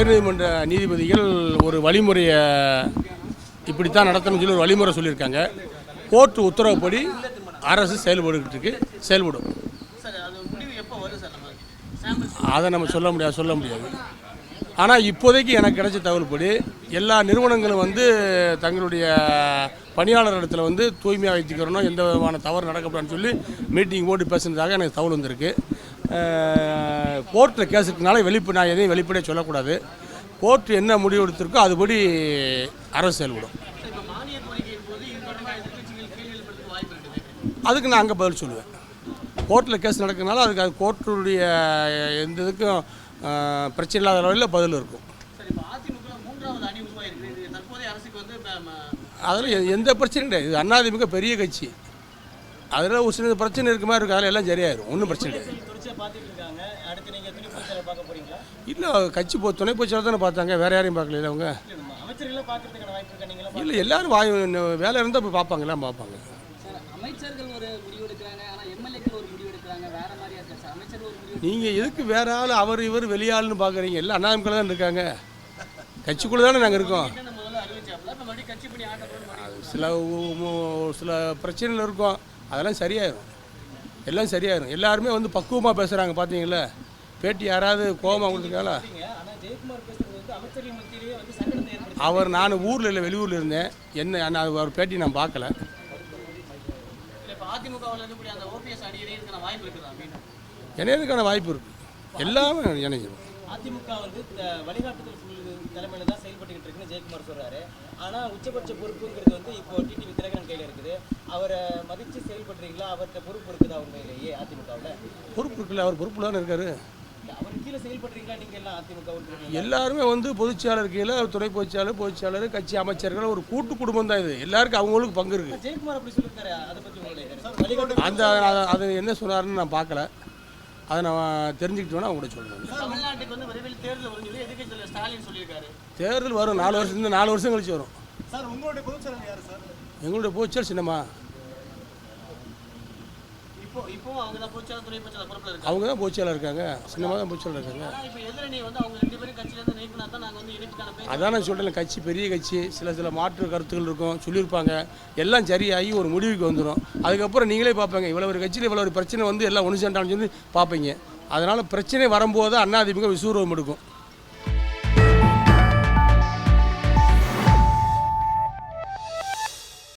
நீதிபதிகள் ஒரு வழிமுறையை இப்படித்தான் நடத்தணும்னு சொல்லி ஒரு வழிமுறை சொல்லியிருக்காங்க. கோர்ட்டு உத்தரவுப்படி அரசு செயல்பட்டுக்கிட்டு இருக்கு. செயல்படும். அதை நம்ம சொல்ல முடியாது சொல்ல முடியாது. ஆனால் இப்போதைக்கு எனக்கு கிடைச்ச தகவல்படி எல்லா நிறுவனங்களும் வந்து தங்களுடைய பணியாளர் இடத்துல வந்து தூய்மையாக வைத்துக்கிறணும் எந்த விதமான தவறு நடக்கப்படாதுன்னு சொல்லி மீட்டிங் போட்டு பேசுனதாக எனக்கு தகவல் வந்திருக்கு. கோர்ட்டில் கேஸ் இருக்கனால வெளிப்பு நான் எதையும் வெளிப்படையாக சொல்லக்கூடாது. கோர்ட் என்ன முடிவு எடுத்திருக்கோ அதுபடி அரசு செயல்படும். அதுக்கு நான் அங்கே பதில் சொல்லுவேன். கோர்ட்டில் கேஸ் நடக்கிறதுனால அதுக்கு அது கோர்ட்டுடைய எந்த இதுக்கும் பிரச்சனை இல்லாத அளவில் பதில் இருக்கும். அதில் எந்த பிரச்சனையும் கிடையாது. இது அண்ணாதிமுக பெரிய கட்சி. அதில் ஒரு சின்ன பிரச்சனை இருக்க மாதிரி இருக்கும் அதில் எல்லாம் சரியாயிரும். ஒன்றும் பிரச்சனை கிடையாது. இல்லை கட்சி போ துணை பொதுச்செயலர் தானே பார்த்தாங்க. வேறு யாரையும் பார்க்கல அவங்க? இல்லை எல்லாரும் வாய் வேலை இருந்தால் போய் பார்ப்பாங்க எல்லாம் பார்ப்பாங்க. நீங்கள் எதுக்கு வேற ஆள் அவர் இவர் வெளியாள்னு பார்க்குறீங்க? எல்லாம் அண்ணாதிமுக தான் இருக்காங்க. கட்சிக்குள்ளே தானே நாங்கள் இருக்கோம். சில சில பிரச்சனைகள் இருக்கும். அதெல்லாம் சரியாயிரும். எல்லாம் சரியாயிரும். எல்லாருமே வந்து பக்குவமாக பேசுகிறாங்க பார்த்தீங்களா பேட்டி யாராவது கோபமாக கொடுத்துருக்காங்களா? அவர் நான் ஊரில் இல்லை வெளியூரில் இருந்தேன். என்ன நான் அவர் பேட்டி நான் பார்க்கல இணையதுக்கான வாய்ப்பு இருக்குது எல்லாமே இணைஞ்சிடும் அதிமுக வந்து வழிகாட்டுதல் தலைமையில தான் செயல்பட்டுக்கிட்டு இருக்குன்னு ஜெயக்குமார் சொல்றாரு. ஆனா உச்சபட்ச பொறுப்புங்கிறது வந்து இப்போ டிடிவி தினகரன் கையில இருக்குது. அவரை மதிச்சு செயல்படுறீங்களா? அவர்கிட்ட பொறுப்பு இருக்குதா உண்மையிலேயே அதிமுகவில்? பொறுப்பு இருக்குல்ல அவர் பொறுப்பில் தானே இருக்காரு அவர் கீழே செயல்படுறீங்களா? நீங்க எல்லாம் அதிமுக உறுப்பினர்கள்? எல்லாருமே வந்து பொதுச்செயலாளர் கீழே துணை பொதுச்செயலாளர் பொதுச்செயலாளர் கட்சி அமைச்சர்கள் ஒரு கூட்டு குடும்பம் தான் இது. எல்லாருக்கும் அவங்களுக்கு பங்கு? வழிகாட்டு அந்த அது என்ன சொன்னாருன்னு நான் பார்க்கல. அதை நான் தெரிஞ்சுக்கிட்டு வேணா அவங்க கூட சொல்கிறேன் தமிழ்நாட்டுக்கு வந்து விரைவில் தேர்தல் வரும். நாலு வருஷம் நாலு வருஷம் கழிச்சு வரும். சார் உங்களுடைய பொதுச்செயலர் யாரு சார்? எங்களுடைய பொதுச்செயல் சின்னமா இப்போ இப்போ அவங்க தான் துணை பொறுப்பில் இருக்காங்க. அவங்க தான் பொதுச்செயலாளர் இருக்காங்க. சின்னமாக தான் பொதுச்செயலாளர் இருக்காங்க. ஆனால் இப்போ எதிரணி வந்து அவங்க ரெண்டு பேரும் கட்சியிலேருந்து நீக்கினா தான் நாங்கள் வந்து இணைப்புக்கான பேச்சு அதான் நான் சொல்கிறேன் கட்சி பெரிய கட்சி சில சில மாற்று கருத்துக்கள் இருக்கும் சொல்லியிருப்பாங்க. எல்லாம் சரியாகி ஒரு முடிவுக்கு வந்துடும் அதுக்கப்புறம் நீங்களே பார்ப்பீங்க இவ்வளோ ஒரு கட்சியில் இவ்வளோ ஒரு பிரச்சனை வந்து எல்லாம் ஒன்று சேர்ந்தான்னு சொல்லி பார்ப்பீங்க. அதனால் பிரச்சனை வரும்போது அண்ணாதிமுக விசூர்வம் எடுக்கும்.